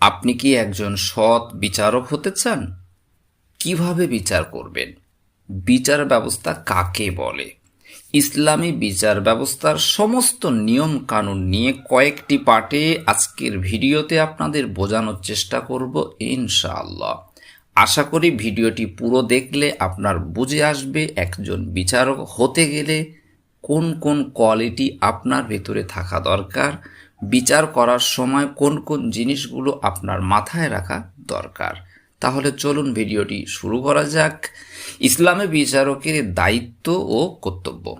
আপনি কি একজন সৎ বিচারক হতে চান? কীভাবে বিচার করবেন? বিচার ব্যবস্থা কাকে বলে? ইসলামী বিচার ব্যবস্থার সমস্ত নিয়ম কানুন নিয়ে কয়েকটি পার্টে আজকের ভিডিওতে আপনাদের বোঝানোর চেষ্টা করব ইনশাআল্লাহ। আশা করি ভিডিওটি পুরো দেখলে আপনার বুঝে আসবে একজন বিচারক হতে গেলে কোন কোন কোয়ালিটি আপনার ভেতরে থাকা দরকার বিচার করার সময় কোন কোন জিনিসগুলো আপনার মাথায় রাখা দরকার। তাহলে চলুন ভিডিওটি শুরু করা যাক। ইসলামে বিচারকের দায়িত্ব ও কর্তব্য।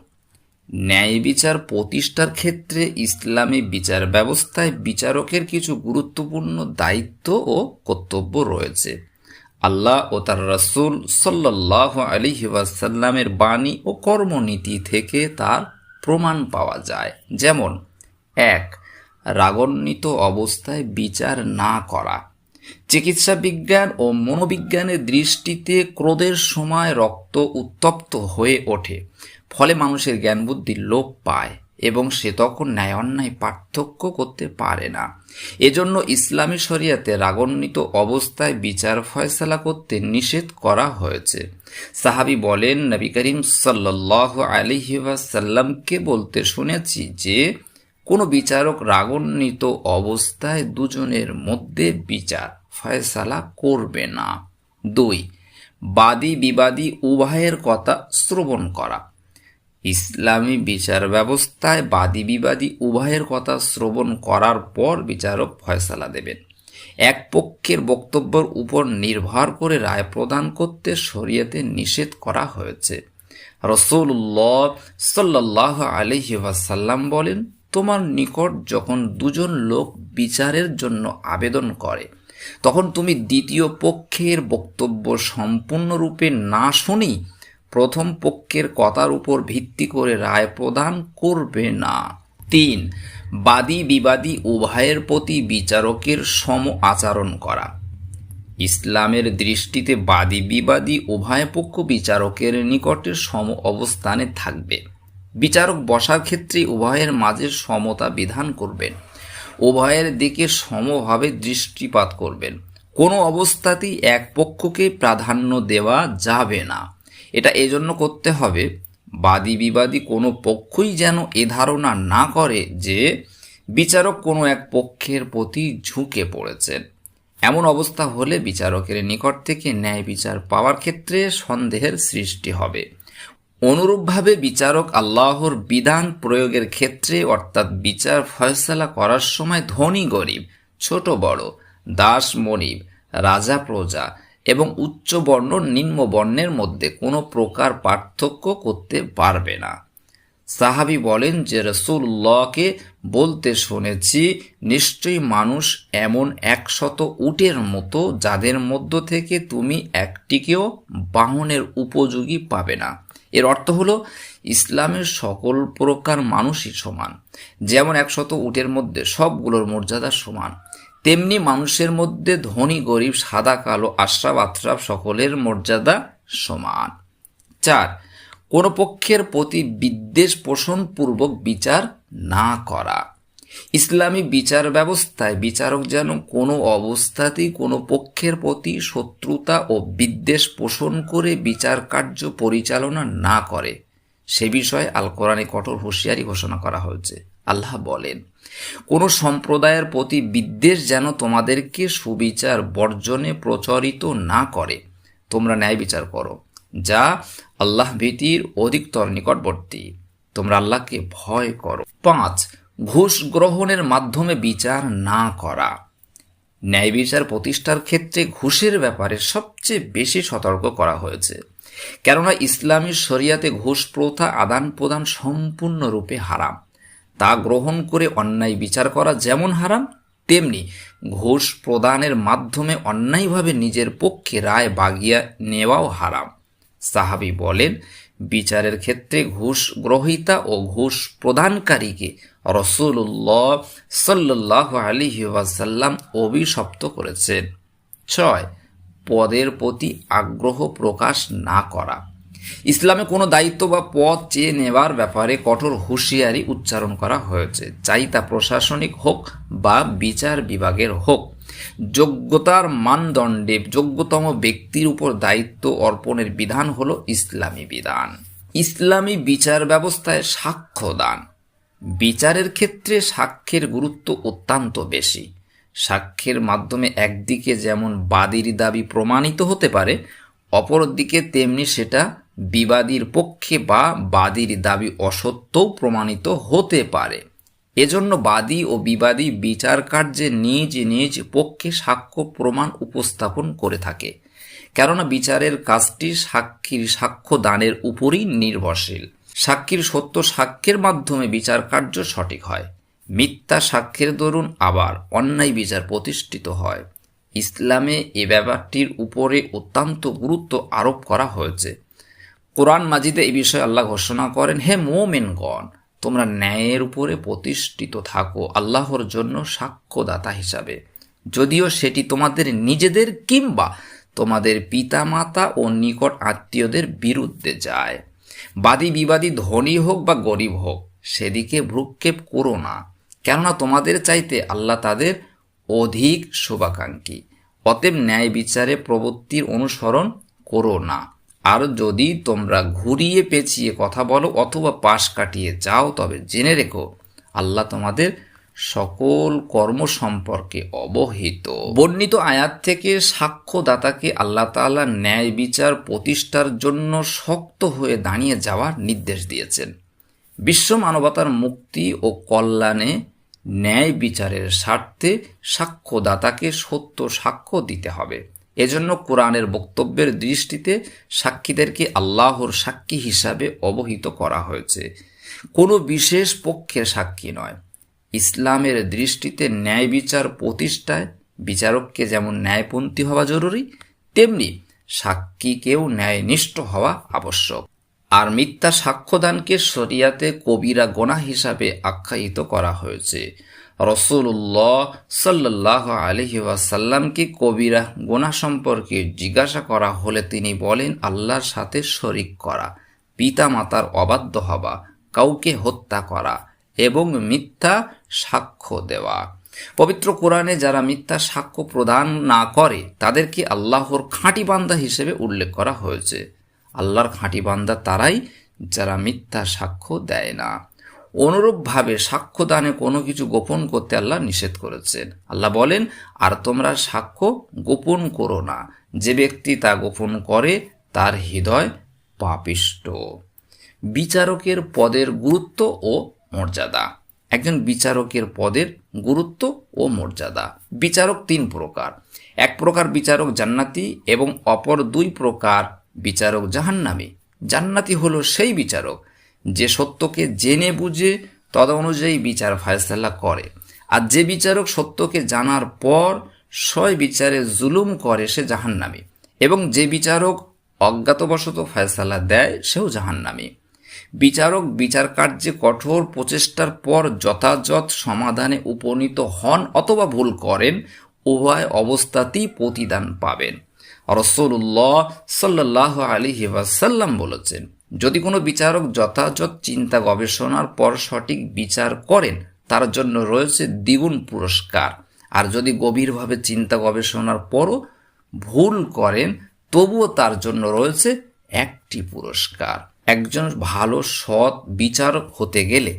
ন্যায় বিচার প্রতিষ্ঠার ক্ষেত্রে ইসলামী বিচার ব্যবস্থায় বিচারকের কিছু গুরুত্বপূর্ণ দায়িত্ব ও কর্তব্য রয়েছে। আল্লাহ ও তার রসুল সাল্লাহ আলী ওয়াসাল্লামের বাণী ও কর্মনীতি থেকে তার প্রমাণ পাওয়া যায়। যেমন, এক রাগান্বিত অবস্থায় বিচার না করা। চিকিৎসা বিজ্ঞান ও মনোবিজ্ঞানের দৃষ্টিতে ক্রোধের সময় রক্ত উত্তপ্ত হয়ে ওঠে, ফলে মানুষের জ্ঞান বুদ্ধি লোপ পায় এবং সে তখন ন্যায় অন্যায় পার্থক্য করতে পারে না। এজন্য ইসলামী শরিয়াতে রাগান্বিত অবস্থায় বিচার ফয়সালা করতে নিষেধ করা হয়েছে। সাহাবি বলেন, নবী করিম সাল্লাহ আলিহাসাল্লামকে বলতে শুনেছি যে কোনো বিচারক রাগান্বিত অবস্থায় দুজনের মধ্যে বিচার ফয়সালা করবে না। দুই, বাদী বিবাদী উভয়ের কথা শ্রবণ করা। ইসলামী বিচার ব্যবস্থায় বাদী বিবাদী উভয়ের কথা শ্রবণ করার পর বিচারক ফয়সালা দেবেন। এক পক্ষের বক্তব্যের উপর নির্ভর করে রায় প্রদান করতে শরীয়তে নিষেধ করা হয়েছে। রসুল্লাহ সাল্লাহ আলহি ওয়াসাল্লাম বলেন তোমার নিকট যখন দুজন লোক বিচারের জন্য আবেদন করে, তখন তুমি দ্বিতীয় পক্ষের বক্তব্য সম্পূর্ণরূপে না শুনি প্রথম পক্ষের কথার উপর ভিত্তি করে রায় প্রদান করবে না। তিন, বাদী বিবাদী উভয়ের প্রতি বিচারকের সম আচরণ করা। ইসলামের দৃষ্টিতে বাদী বিবাদী উভয় পক্ষ বিচারকের নিকটে সম অবস্থানে থাকবে। বিচারক বসার ক্ষেত্রে উভয়ের মাঝে সমতা বিধান করবেন। উভয়ের দিকে সমভাবে দৃষ্টিপাত করবেন। কোনো অবস্থাতেই এক পক্ষকে প্রাধান্য দেওয়া যাবে না। এটা এজন্য করতে হবে, বাদী বিবাদী কোনো পক্ষই যেন এ ধারণা না করে যে বিচারক কোনো এক পক্ষের প্রতি ঝুঁকে পড়েছেন। এমন অবস্থা হলে বিচারকের নিকট থেকে ন্যায় বিচার পাওয়ার ক্ষেত্রে সন্দেহের সৃষ্টি হবে। অনুরূপভাবে বিচারক আল্লাহর বিধান প্রয়োগের ক্ষেত্রে, অর্থাৎ বিচার ফয়সলা করার সময় ধনী গরিব, ছোট বড়, দাস মনিব, রাজা প্রজা এবং উচ্চ বর্ণ, নিম্ন বর্ণের মধ্যে কোনো প্রকার পার্থক্য করতে পারবে না। সাহাবি বলেন যে রসুল্লাহকে বলতে শুনেছি, নিশ্চয়ই মানুষ এমন একশত উটের মতো যাদের মধ্য থেকে তুমি একটিকেও বাহনের উপযোগী পাবে না। এর অর্থ হলো ইসলামের সকল প্রকার মানুষই সমান। যেমন একশত উটের মধ্যে সবগুলোর মর্যাদা সমান। তেমনি মানুষের মধ্যে ধনী, গরিব, সাদা, কালো আশ্রাব আশ্রাব সকলের মর্যাদা সমান। চার, কোনো পক্ষের প্রতি বিদ্বেষ পোষণপূর্বক বিচার না করা। ইসলামী বিচার ব্যবস্থায় বিচারক যেন কোনো অবস্থাতেই কোনো পক্ষের প্রতি শত্রুতা ও বিদ্বেষ পোষণ করে বিচার কার্য পরিচালনা না করে। সে বিষয়ে আল কোরআনে কঠোর হুঁশিয়ারি ঘোষণা করা হয়েছে। আল্লাহ বলেন, কোনো সম্প্রদায়ের প্রতি বিদ্বেষ যেন তোমাদেরকে সুবিচার বর্জনে প্রচারিত না করে। তোমরা ন্যায় বিচার করো, যা আল্লাহ ভীতির অধিকতর নিকটবর্তী। তোমরা আল্লাহকে ভয় করো। পাঁচ ঘুষ গ্রহণের মাধ্যমে বিচার না করা। ন্যায় বিচার প্রতিষ্ঠার ক্ষেত্রে ঘুষের ব্যাপারে সবচেয়ে বেশি সতর্ক করা হয়েছে। কেননা ইসলামী শরিয়াতে ঘুষ প্রথা আদান প্রদান সম্পূর্ণরূপে হারাম। তা গ্রহণ করে অন্যায় বিচার করা যেমন হারাম, তেমনি ঘুষ প্রদানের মাধ্যমে অন্যায়ভাবে নিজের পক্ষে রায় বাগিয়া নেওয়াও হারাম। সাহাবি বলেন, বিচারের ক্ষেত্রে ঘুষ গ্রহিতা ও ঘুষ প্রদানকারীকে রসুল্লাহ সাল্লাহ আলী ওয়াসাল্লাম অভিশপ্ত করেছেন ছয়, পদের প্রতি আগ্রহ প্রকাশ না করা। ইসলামে কোনো দায়িত্ব বা পদ চেয়ে নেবার ব্যাপারে কঠোর হুঁশিয়ারি উচ্চারণ করা হয়েছে। চাই তা প্রশাসনিক হোক বা বিচার বিভাগের হোক। যোগ্যতার মানদণ্ডে যোগ্যতম ব্যক্তির উপর দায়িত্ব অর্পণের বিধান হলো ইসলামী বিধান। ইসলামী বিচার ব্যবস্থায় সাক্ষ্য দান। বিচারের ক্ষেত্রে সাক্ষ্যের গুরুত্ব অত্যন্ত বেশি। সাক্ষ্যের মাধ্যমে একদিকে যেমন বাদীর দাবি প্রমাণিত হতে পারে, অপরদিকে তেমনি সেটা বিবাদীর পক্ষে বা বাদীর দাবি অসত্যও প্রমাণিত হতে পারে। এজন্য বাদী ও বিবাদী বিচার কার্যে নিজ নিজ পক্ষে সাক্ষ্য প্রমাণ উপস্থাপন করে থাকে। কেননা বিচারের কাজটি সাক্ষীর সাক্ষ্য দানের উপরই নির্ভরশীল। সাক্ষীর সত্য সাক্ষ্যের মাধ্যমে বিচার কার্য সঠিক হয়। মিথ্যা সাক্ষ্যের দরুন আবার অন্যায় বিচার প্রতিষ্ঠিত হয়। ইসলামে এ ব্যাপারটির উপরে অত্যন্ত গুরুত্ব আরোপ করা হয়েছে। কোরআন মাজিদে এই বিষয়ে আল্লাহ ঘোষণা করেন, হে মোমেনগণ, তোমরা ন্যায়ের উপরে প্রতিষ্ঠিত থাকো আল্লাহর জন্য সাক্ষ্যদাতা হিসাবে। যদিও সেটি তোমাদের নিজেদের কিংবা তোমাদের পিতামাতা ও নিকট আত্মীয়দের বিরুদ্ধে যায়। বাদী বিবাদী ধনী হোক বা গরিব হোক, সেদিকে ভ্রুক্ষেপ করো না। কেননা তোমাদের চাইতে আল্লাহ তাদের অধিক শুভাকাঙ্ক্ষী। অতএব ন্যায় বিচারে প্রবৃত্তির অনুসরণ করো না। আর যদি তোমরা ঘুরিয়ে পেঁচিয়ে কথা বলো অথবা পাশ কাটিয়ে যাও, তবে জেনে রেখো, আল্লাহ তোমাদের সকল কর্ম সম্পর্কে অবহিত। বর্ণিত আয়াত থেকে সাক্ষ্যদাতাকে আল্লাহ তাআলা ন্যায় বিচার প্রতিষ্ঠার জন্য শক্ত হয়ে দাঁড়িয়ে যাওয়ার নির্দেশ দিয়েছেন। বিশ্ব মানবতার মুক্তি ও কল্যাণে ন্যায় বিচারের স্বার্থে সাক্ষ্যদাতাকে সত্য সাক্ষ্য দিতে হবে। এজন্য কোরআনের বক্তব্যের দৃষ্টিতে সাক্ষীদেরকে আল্লাহর সাক্ষী হিসাবে অবহিত করা হয়েছে। কোনো বিশেষ পক্ষের সাক্ষী নয়। ইসলামের দৃষ্টিতে ন্যায় বিচার প্রতিষ্ঠায় বিচারককে যেমন ন্যায়পন্থী হওয়া জরুরি, তেমনি সাক্ষীকেও ন্যায়নিষ্ঠ হওয়া আবশ্যক। আর মিথ্যা সাক্ষ্যদানকে শরিয়াতে কবিরা গোনা হিসাবে আখ্যায়িত করা হয়েছে। রসুল্লাহ সাল্লাহ আলহি ওয়াসাল্লামকে কবিরা গোনা সম্পর্কে জিজ্ঞাসা করা হলে তিনি বলেন, আল্লাহর সাথে শরিক করা পিতা মাতার অবাধ্য হওয়া, কাউকে হত্যা করা এবং মিথ্যা সাক্ষ্য দেওয়া। পবিত্র কোরআনে যারা মিথ্যা সাক্ষ্য প্রদান না করে, তাদেরকে আল্লাহর খাঁটি বান্দা হিসেবে উল্লেখ করা হয়েছে। আল্লাহর খাঁটি বান্দা তারাই যারা মিথ্যা সাক্ষ্য দেয় না। অনুরূপভাবে সাক্ষ্যদানে কোনো কিছু গোপন করতে আল্লাহ নিষেধ করেছেন। আল্লাহ বলেন, আর তোমরা সাক্ষ্য গোপন করো না। যে ব্যক্তি তা গোপন করে, তার হৃদয় পাপিষ্ট। বিচারকের পদের গুরুত্ব ও মর্যাদা। একজন বিচারকের পদের গুরুত্ব ও মর্যাদা। বিচারক তিন প্রকার। এক প্রকার বিচারক জান্নাতি এবং অপর দুই প্রকার বিচারক জাহান্নামী। জান্নাতি হলো সেই বিচারক যে সত্যকে জেনে বুঝে তদ অনুযায়ী বিচার ফায়সালা করে। আর যে বিচারক সত্যকে জানার পর সয় বিচারে জুলুম করে সে জাহান্নামী এবং যে বিচারক অজ্ঞাতবশত ফয়সালা দেয় সেও জাহান্নামী। বিচারক বিচার কার্যে কঠোর প্রচেষ্টার পর যথাযথ সমাধানে উপনীত হন অথবা ভুল করেন, উভয় অবস্থাতেই প্রতিদান পাবেন। রসুল্লাহ সাল্লাহ আলী ওয়াসাল্লাম বলেছেন, যদি কোনো বিচারক যথাযথ চিন্তা গবেষণার পর সঠিক বিচার করেন, তার জন্য রয়েছে দ্বিগুণ পুরস্কার। আর যদি গভীরভাবে চিন্তা গবেষণার পরও ভুল করেন, তবুও তার জন্য রয়েছে একটি পুরস্কার। একজন ভালো সৎ বিচারক হতে গেলে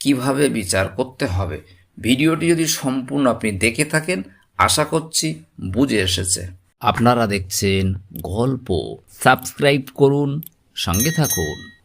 কীভাবে বিচার করতে হবে? ভিডিওটি যদি সম্পূর্ণ আপনি দেখে থাকেন, আশা করছি বুঝে এসেছে। আপনারা দেখছেন গল্প। সাবস্ক্রাইব করুন, সঙ্গে থাকুন।